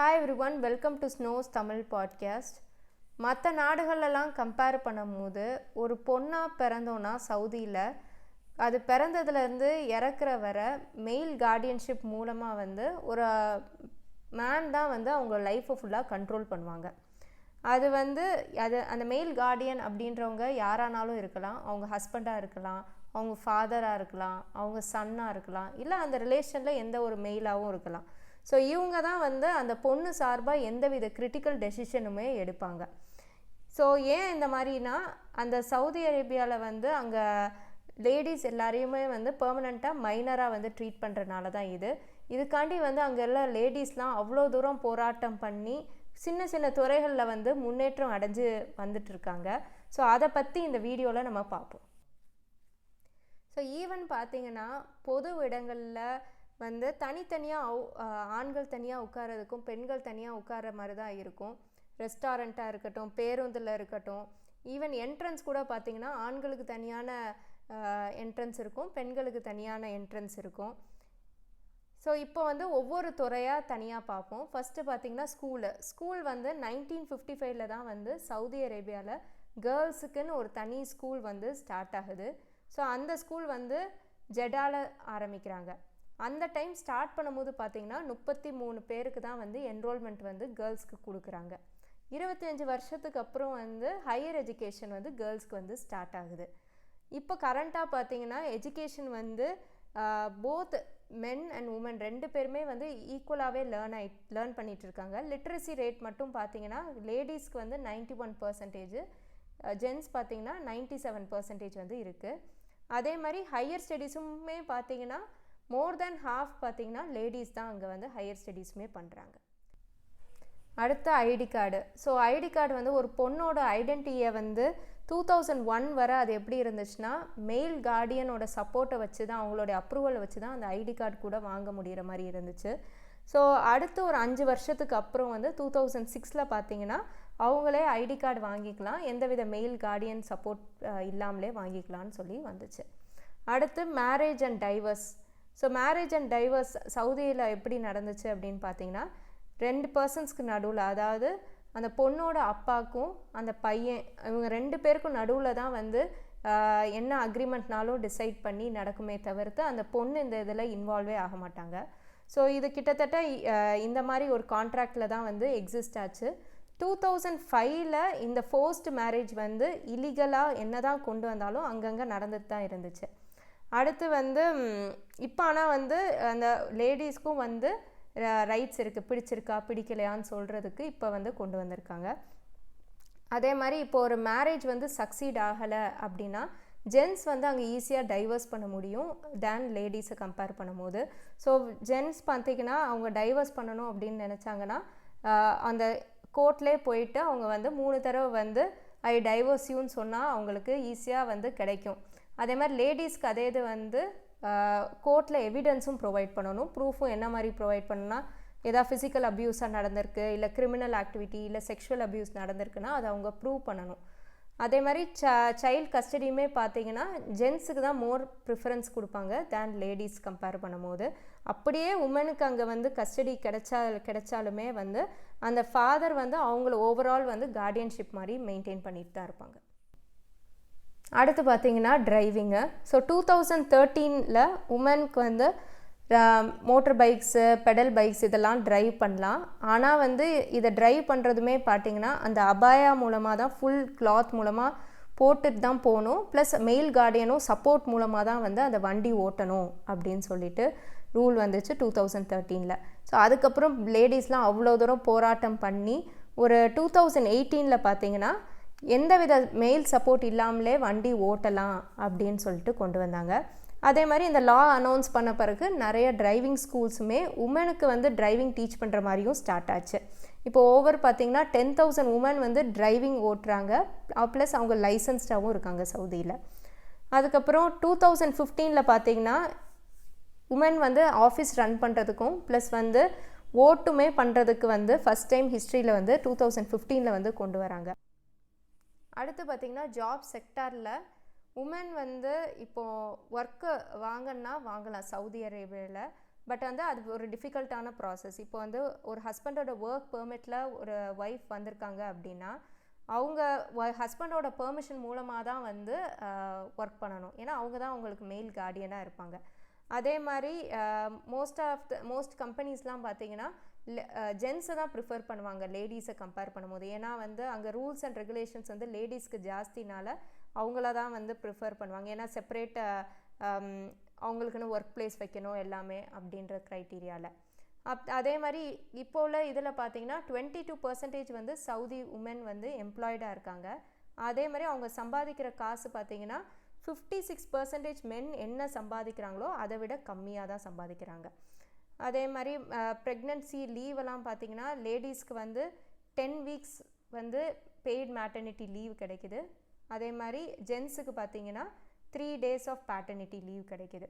Hi everyone welcome to ஸ்னோஸ் Tamil podcast மற்ற நாடுகளெல்லாம் கம்பேர் பண்ணும்போது ஒரு பொண்ணாக பிறந்தோன்னா சவுதியில் அது பிறந்ததுலேருந்து இறக்குற வர மெயில் கார்டியன்ஷிப் மூலமாக வந்து ஒரு மேன் தான் வந்து அவங்க லைஃப்பை ஃபுல்லாக கண்ட்ரோல் பண்ணுவாங்க. அது வந்து அது அந்த மெயில் கார்டியன் அப்படின்றவங்க யாரானாலும் இருக்கலாம். அவங்க ஹஸ்பண்டாக இருக்கலாம் அவங்க ஃபாதராக இருக்கலாம் அவங்க சன்னாக இருக்கலாம். இல்லை அந்த ரிலேஷனில் எந்த ஒரு மெயிலாகவும் இருக்கலாம். ஸோ இவங்க தான் வந்து அந்த பொண்ணு சார்பாக எந்தவித கிரிட்டிக்கல் டெசிஷனுமே எடுப்பாங்க. ஸோ ஏன் இந்த மாதிரினா அந்த சவுதி அரேபியாவில் வந்து அங்கே லேடிஸ் எல்லாரையுமே வந்து பெர்மனண்ட்டாக மைனராக வந்து ட்ரீட் பண்ணுறனால தான் இது. இதுக்காண்டி வந்து அங்கே எல்லாம் லேடிஸ்லாம் அவ்வளோ தூரம் போராட்டம் பண்ணி சின்ன சின்ன துறைகளில் வந்து முன்னேற்றம் அடைஞ்சு வந்துட்டு இருக்காங்க. ஸோ அதை பற்றி இந்த வீடியோவில் நம்ம பார்ப்போம். ஸோ ஈவன் பார்த்தீங்கன்னா பொது இடங்களில் வந்து தனித்தனியாக ஆண்கள் தனியாக உட்காரதுக்கும் பெண்கள் தனியாக உட்கார மாதிரி தான் இருக்கும். ரெஸ்டாரண்ட்டாக இருக்கட்டும் பேருந்தில் இருக்கட்டும். ஈவன் என்ட்ரன்ஸ் கூட பார்த்திங்கன்னா ஆண்களுக்கு தனியான என்ட்ரன்ஸ் இருக்கும் பெண்களுக்கு தனியான என்ட்ரன்ஸ் இருக்கும். ஸோ இப்போ வந்து ஒவ்வொரு துறையாக தனியாக பார்ப்போம் ஃபஸ்ட்டு பார்த்தீங்கன்னா ஸ்கூலு ஸ்கூல் வந்து நைன்டீன் ஃபிஃப்டி ஃபைவ்ல தான் வந்து சவுதி அரேபியாவில் கேர்ள்ஸுக்குன்னு ஒரு தனி ஸ்கூல் வந்து ஸ்டார்ட் ஆகுது. ஸோ அந்த ஸ்கூல் வந்து ஜெடாவில் ஆரம்பிக்கிறாங்க. அந்த டைம் ஸ்டார்ட் பண்ணும்போது பார்த்தீங்கன்னா முப்பத்தி மூணு பேருக்கு தான் வந்து என்ரோல்மெண்ட் வந்து கேர்ள்ஸ்க்கு கொடுக்குறாங்க. இருபத்தஞ்சி வருஷத்துக்கு அப்புறம் வந்து ஹையர் எஜுகேஷன் வந்து கேர்ள்ஸ்க்கு வந்து ஸ்டார்ட் ஆகுது. இப்போ கரண்ட்டாக பார்த்தீங்கன்னா எஜுகேஷன் வந்து போத் மென் அண்ட் உமன் ரெண்டு பேருமே வந்து ஈக்குவலாகவே லேர்ன் ஆகி லேர்ன் பண்ணிகிட்டு இருக்காங்க. லிட்ரஸி ரேட் மட்டும் பார்த்தீங்கன்னா லேடிஸ்க்கு வந்து நைன்டி ஒன் பர்சன்டேஜ் ஜென்ஸ் பார்த்தீங்கன்னா நைன்ட்டி செவன் பர்சன்டேஜ் வந்து இருக்குது அதே மாதிரி ஹையர் ஸ்டடீஸுமே பார்த்தீங்கன்னா மோர் தென் ஹாஃப் பார்த்தீங்கன்னா லேடிஸ் தான் அங்கே வந்து ஹையர் ஸ்டடீஸுமே பண்ணுறாங்க அடுத்த ID card so ID card வந்து ஒரு பொண்ணோட ஐடென்டிட்டியை வந்து டூ தௌசண்ட் ஒன் வரை அது எப்படி இருந்துச்சுன்னா மெயில் கார்டியனோட சப்போர்ட்டை வச்சு தான் அவங்களோட அப்ரூவலை வச்சு தான் அந்த ஐடி கார்டு கூட வாங்க முடிகிற மாதிரி இருந்துச்சு. ஸோ அடுத்து ஒரு அஞ்சு வருஷத்துக்கு அப்புறம் வந்து டூ தௌசண்ட் சிக்ஸில் பார்த்தீங்கன்னா அவங்களே ஐடி கார்டு வாங்கிக்கலாம். எந்தவித மெயில் கார்டியன் சப்போர்ட் இல்லாமலே வாங்கிக்கலாம்னு சொல்லி வந்துச்சு. அடுத்து marriage and divorce so marriage and divorce சவுதியில் எப்படி நடந்துச்சு அப்படின்னு பார்த்தீங்கன்னா ரெண்டு பர்சன்ஸ்க்கு நடுவில் அதாவது அந்த பொண்ணோட அப்பாவுக்கும் அந்த பையன் இவங்க ரெண்டு பேருக்கும் நடுவில் தான் வந்து என்ன அக்ரிமெண்ட்னாலும் டிசைட் பண்ணி நடக்குமே தவிர்த்து அந்த பொண்ணு இந்த இதில் இன்வால்வே ஆக மாட்டாங்க. ஸோ இது கிட்டத்தட்ட இந்த மாதிரி ஒரு கான்ட்ராக்டில் தான் வந்து எக்ஸிஸ்ட் ஆச்சு. டூ தௌசண்ட் ஃபைவ்ல இந்த ஃபோர்ஸ்ட் மேரேஜ் வந்து இலீகலாக என்ன தான் கொண்டு வந்தாலும் அங்கங்கே நடந்துட்டு தான் இருந்துச்சு. அடுத்து வந்து இப்போ ஆனால் வந்து அந்த லேடிஸ்க்கும் வந்து ரைட்ஸ் இருக்குது பிடிச்சிருக்கா பிடிக்கலையான்னு சொல்கிறதுக்கு இப்போ வந்து கொண்டு வந்திருக்காங்க. அதே மாதிரி இப்போ ஒரு மேரேஜ் வந்து சக்சீட் ஆகலை அப்படின்னா ஜென்ஸ் வந்து அங்கே ஈஸியாக டைவர்ஸ் பண்ண முடியும் தேன் லேடிஸை கம்பேர் பண்ணும்போது. ஸோ ஜென்ஸ் பார்த்தீங்கன்னா அவங்க டைவர்ஸ் பண்ணணும் அப்படின்னு நினச்சாங்கன்னா அந்த கோர்ட்லேயே போயிட்டு அவங்க வந்து மூணு தடவை வந்து ஐ டைவர்ஸ் யூன்னு சொன்னால் அவங்களுக்கு ஈஸியாக வந்து கிடைக்கும். அதே மாதிரி லேடிஸ்க்கு அதே இது வந்து கோர்ட்டில் எவிடன்ஸும் ப்ரொவைட் பண்ணணும். ப்ரூஃபும் என்ன மாதிரி ப்ரொவைட் பண்ணுன்னா ஏதாவது ஃபிசிக்கல் அப்யூஸாக நடந்திருக்கு இல்லை கிரிமினல் ஆக்டிவிட்டி இல்லை செக்ஷுவல் அப்யூஸ் நடந்திருக்குன்னா அதை அவங்க ப்ரூவ் பண்ணணும். அதே மாதிரி ச சைல்ட் கஸ்டடியுமே பார்த்தீங்கன்னா ஜென்ஸுக்கு தான் மோர் ப்ரிஃபரன்ஸ் கொடுப்பாங்க தேன் லேடிஸ் கம்பேர் பண்ணும்போது. அப்படியே உமனுக்கு அங்கே வந்து கஸ்டடி கிடைச்சா கிடைச்சாலுமே வந்து அந்த ஃபாதர் வந்து அவங்கள ஓவரால் வந்து கார்டியன்ஷிப் மாதிரி மெயின்டைன் பண்ணிட்டு தான் இருப்பாங்க. அடுத்து பார்த்தீங்கன்னா டிரைவிங்கு ஸோ டூ தௌசண்ட் தேர்ட்டீனில் உமனுக்கு வந்து மோட்டர் பைக்ஸு பெடல் பைக்ஸ் இதெல்லாம் ட்ரைவ் பண்ணலாம். ஆனால் வந்து இதை ட்ரைவ் பண்ணுறதுமே பார்த்தீங்கன்னா அந்த அபாயா மூலமாக தான் ஃபுல் கிளாத் மூலமாக போட்டுட்டு தான் போகணும். ப்ளஸ் மெயில் கார்டியனும் சப்போர்ட் மூலமாக தான் வந்து அந்த வண்டி ஓட்டணும் அப்படின்னு சொல்லிட்டு ரூல் வந்துச்சு டூ தௌசண்ட் தேர்ட்டீனில் ஸோ அதுக்கப்புறம் லேடிஸ்லாம் அவ்வளோ தூரம் போராட்டம் பண்ணி ஒரு டூ தௌசண்ட் எயிட்டீனில் பார்த்தீங்கன்னா எந்தவித மெயில் சப்போர்ட் இல்லாமலே வண்டி ஓட்டலாம் அப்படின்னு சொல்லிட்டு கொண்டு வந்தாங்க. அதே மாதிரி இந்த லா அனௌன்ஸ் பண்ண பிறகு நிறைய டிரைவிங் ஸ்கூல்ஸுமே உமனுக்கு வந்து டிரைவிங் டீச் பண்ணுற மாதிரியும் ஸ்டார்ட் ஆச்சு. இப்போ ஓவர் பார்த்திங்கன்னா டென் தௌசண்ட் உமன் வந்து டிரைவிங் ஓட்டுறாங்க. ப்ளஸ் அவங்க லைசன்ஸ்டாகவும் இருக்காங்க சவுதியில். அதுக்கப்புறம் டூ தௌசண்ட் ஃபிஃப்டீனில் பார்த்தீங்கன்னா உமன் வந்து ஆஃபீஸ் ரன் பண்ணுறதுக்கும் ப்ளஸ் வந்து ஓட்டுமே பண்ணுறதுக்கு வந்து ஃபஸ்ட் டைம் ஹிஸ்ட்ரியில் வந்து டூ தௌசண்ட் ஃபிஃப்டீனில் வந்து கொண்டு வராங்க. அடுத்து பார்த்திங்கன்னா ஜாப் செக்டாரில் உமன் வந்து இப்போது ஒர்க்கு வாங்கன்னா வாங்கலாம் சவுதி அரேபியாவில் பட் வந்து அது ஒரு டிஃபிகல்ட்டான ப்ராசஸ் இப்போ வந்து ஒரு ஹஸ்பண்டோட ஒர்க் பெர்மிட்டில் ஒரு ஒய்ஃப் வந்திருக்காங்க அப்படின்னா அவங்க ஹஸ்பண்டோட பெர்மிஷன் மூலமாக தான் வந்து ஒர்க் பண்ணணும். ஏன்னா அவங்க தான் அவங்களுக்கு மெயில் கார்டியனாக இருப்பாங்க. அதே மாதிரி மோஸ்ட் ஆஃப் த மோஸ்ட் கம்பெனிஸ்லாம் பார்த்தீங்கன்னா ஜென்ஸை தான் ப்ரிஃபர் பண்ணுவாங்க லேடிஸை கம்பேர் பண்ணும்போது. ஏன்னா வந்து அங்கே ரூல்ஸ் அண்ட் ரெகுலேஷன்ஸ் வந்து லேடிஸ்க்கு ஜாஸ்தினால அவங்கள தான் வந்து ப்ரிஃபர் பண்ணுவாங்க. ஏன்னா செப்பரேட் அவங்களுக்குன்னு ஒர்க் பிளேஸ் வைக்கணும் எல்லாமே அப்படின்ற க்ரைட்டீரியாவில் அப் அதே மாதிரி இப்போ உள்ள இதில் பார்த்தீங்கன்னா டுவெண்ட்டி டூ பர்சன்டேஜ் வந்து சவுதி உமன் வந்து எம்ப்ளாய்டாக இருக்காங்க. அதே மாதிரி அவங்க சம்பாதிக்கிற காசு பார்த்தீங்கன்னா ஃபிஃப்டி சிக்ஸ் பர்சன்டேஜ் மென் என்ன சம்பாதிக்கிறாங்களோ அதை விட கம்மியாக தான் சம்பாதிக்கிறாங்க. அதே மாதிரி ப்ரெக்னென்சி லீவெல்லாம் பார்த்தீங்கன்னா லேடிஸ்க்கு வந்து டென் வீக்ஸ் வந்து பெய்ட் மேட்டர்னிட்டி லீவ் கிடைக்குது. அதே மாதிரி ஜென்ஸுக்கு பார்த்தீங்கன்னா three days off paternity leave கிடைக்குது.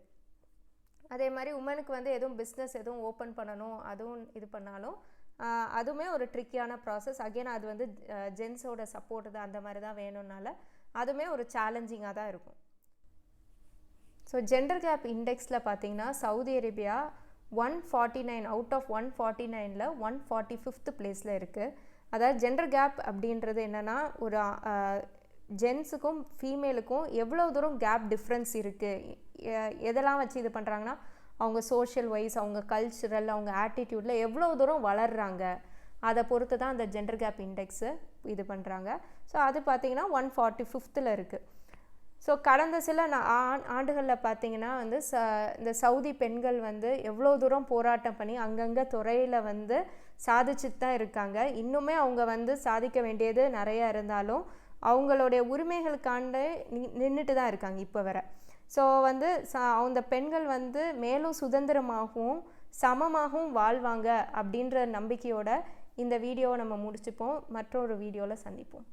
அதே மாதிரி உமனுக்கு வந்து எதுவும் பிஸ்னஸ் எதுவும் ஓப்பன் பண்ணணும் அதுவும் இது பண்ணாலும் அதுவுமே ஒரு ட்ரிக்கியான ப்ராசஸ் அகெயின் அது வந்து ஜென்ஸோட சப்போர்ட் தான் அந்த மாதிரி தான் வேணும்னால அதுவுமே ஒரு சேலஞ்சிங்காக தான் இருக்கும். ஸோ ஜெண்டர் கேப் இண்டெக்ஸில் பார்த்தீங்கன்னா Saudi Arabia one forty nine out of one forty நைனில் ஒன் ஃபார்ட்டி ஃபிஃப்த் பிளேஸில் இருக்குது அதாவது ஜெண்டர் கேப் அப்படின்றது என்னென்னா ஒரு ஜென்ஸுக்கும் ஃபீமேலுக்கும் எவ்வளோ தூரம் கேப் டிஃப்ரென்ஸ் இருக்குது எதெல்லாம் வச்சு இது பண்ணுறாங்கன்னா அவங்க சோஷியல் வைஸ் அவங்க கல்ச்சுரல் அவங்க ஆட்டிடியூடில் எவ்வளோ தூரம் வளர்கிறாங்க அதை பொறுத்து தான் அந்த ஜெண்டர் கேப் இண்டெக்ஸு இது பண்ணுறாங்க ஸோ அது பார்த்திங்கன்னா ஒன் ஃபார்ட்டி ஃபிஃப்த்தில் இருக்குது ஸோ கடந்த சில ஆண்டுகளில் பார்த்திங்கன்னா வந்து ச இந்த சவுதி பெண்கள் வந்து எவ்வளோ தூரம் போராட்டம் பண்ணி அங்கங்கே துறையில் வந்து சாதிச்சுட்டு தான் இருக்காங்க. இன்னுமே அவங்க வந்து சாதிக்க வேண்டியது நிறையா இருந்தாலும் அவங்களுடைய உரிமைகளுக்காண்டு நின்றுட்டு தான் இருக்காங்க இப்போ வர. ஸோ வந்து ச அந்த பெண்கள் வந்து மேலும் சுதந்திரமாகவும் சமமாகவும் வாழ்வாங்க அப்படின்ற நம்பிக்கையோட இந்த வீடியோவை நம்ம முடிச்சுப்போம். மற்றொரு வீடியோவில் சந்திப்போம்.